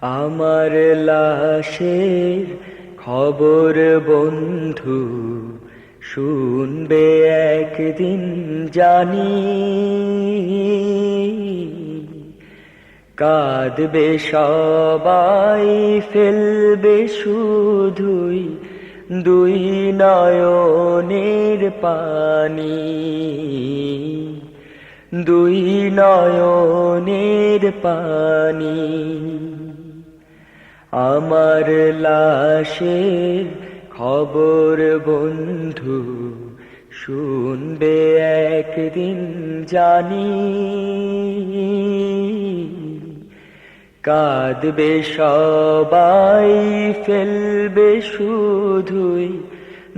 আমার লাশের খবর বন্ধু, শুনবে একদিন জানি। কাঁদবে সবাই, ফেলবে শুধুই দুই নয়নের পানি। দুই নয়নের পানি। আমার লাশের খবর বন্ধু, শুনবে একদিন জানি। কাঁদবে সবাই, ফেলবে শুধুই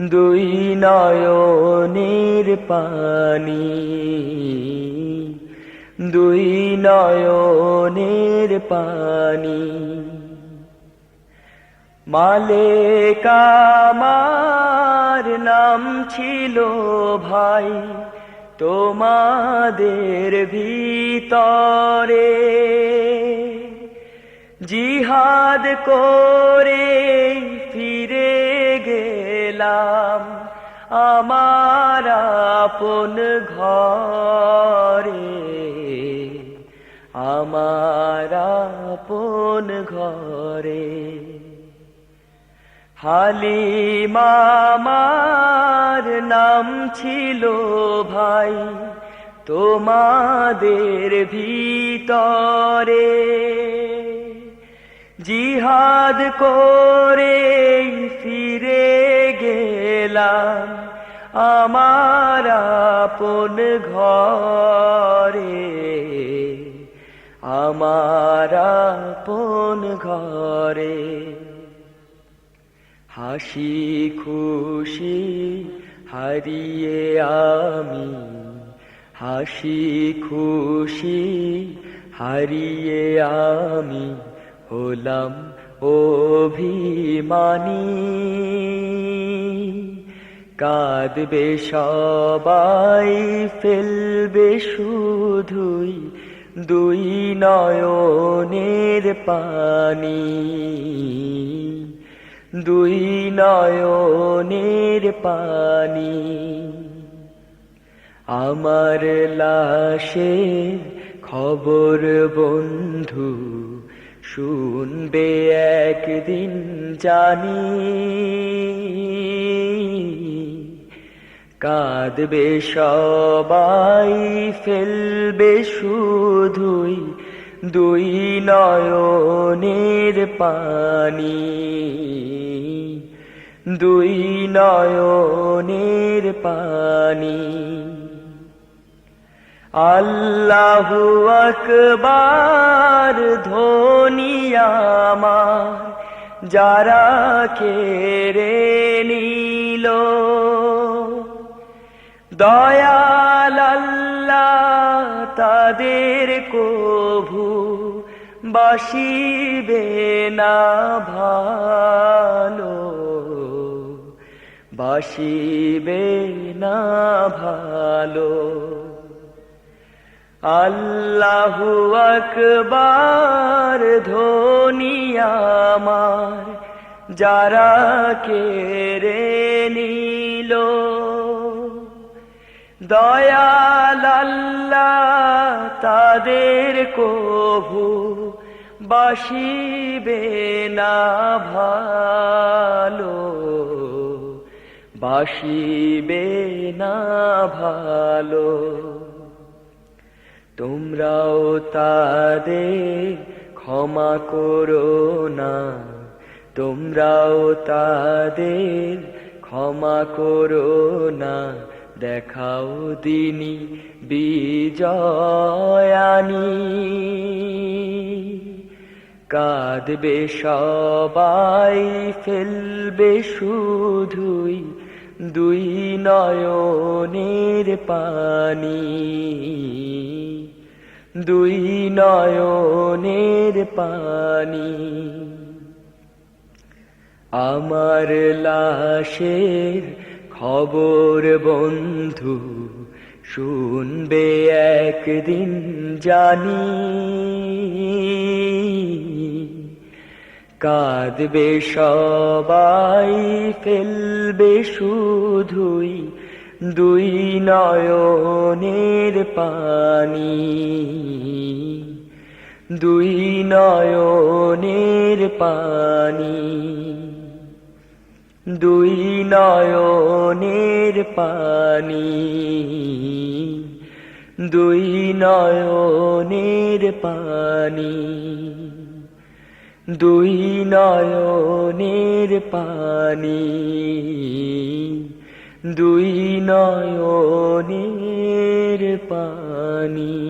দুই নয়নের পানি। দুই নয়নের পানি। মালেক আমার নাম ছিল ভাই, তোমাদের ভিতরে। জিহাদ করে ফিরে গেলাম আমার আপন ঘরে। আমার আপন ঘরে। হালিমামার নাম ছিল ভাই, তোমাদের ভিতরে। জিহাদ করে ফিরে গেলাম আমার আপন ঘরে। আমার আপন ঘরে। হাসি খুশি হারিয়ে আমি, হাসি খুশি হারিয়ে আমি হলাম অভিমানী। কাঁদবে সবাই, ফেলবে শুধুই দুই নয়নের পানি। দুই নয়নের পানি। আমার লাশে খবর বন্ধু শুনবে একদিন জানি। কাঁদবে সবাই ফেলবে শুধুই দুই নয়নের পানি দুই নয়নের পানি। আল্লাহু আকবার ধনিয়ামার যারা কেড়ে নিল। দয়াল আল্লাহ তাদের কভু বাসিবে না ভালো, বাসিবে না ভালো। আল্লাহু আকবার ধনিয়ামার যারা কে কেড়ে নিল দয়াল আল্লাহ তাদের কভু বাসিবে না ভালো, বাসিবে না ভালো। তোমরাও তাদের ক্ষমা করো না, তোমরাও তাদের ক্ষমা করো না। দেখাও দিনী বিজয়ানি। কাঁদবে সবাই, ফেলবে শুধুই দুই নয়নের পানি। দুই নয়নের পানি। আমার লাশের খবর বন্ধু, শুনবে একদিন জানি। কাঁদবে সবাই, ফেলবে শুধুই দুই নয়নের পানি। দুই নয়নের পানি। দুই নয়নের পানি দুই নয়নের পানি দুই নয়নের পানি দুই নয়নের পানি।